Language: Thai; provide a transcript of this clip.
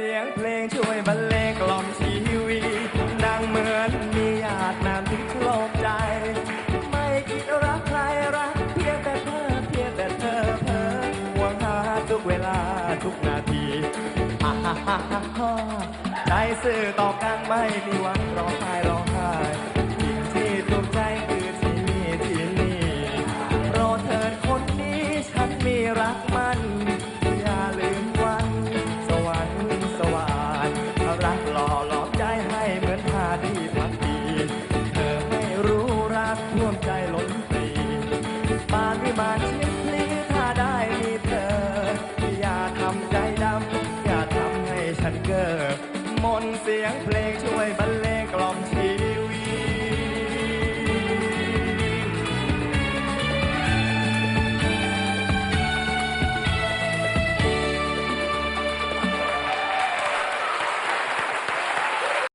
เสียงเพลงช่วยบรรเลงกล่อมชีวีดังเหมือนมีหยาดน้ำที่โลกใจ ไม่คิดรักใครรักเพียงแต่เธอเพียงแต่เธอเธอหวังหาทุกเวลาทุกนาทีอาฮ่าฮ่าฮ่าใจซื่อต่อกันไม่มีวันรอคายรอ ดเกิบมนเสียงเพลงช่วยบรร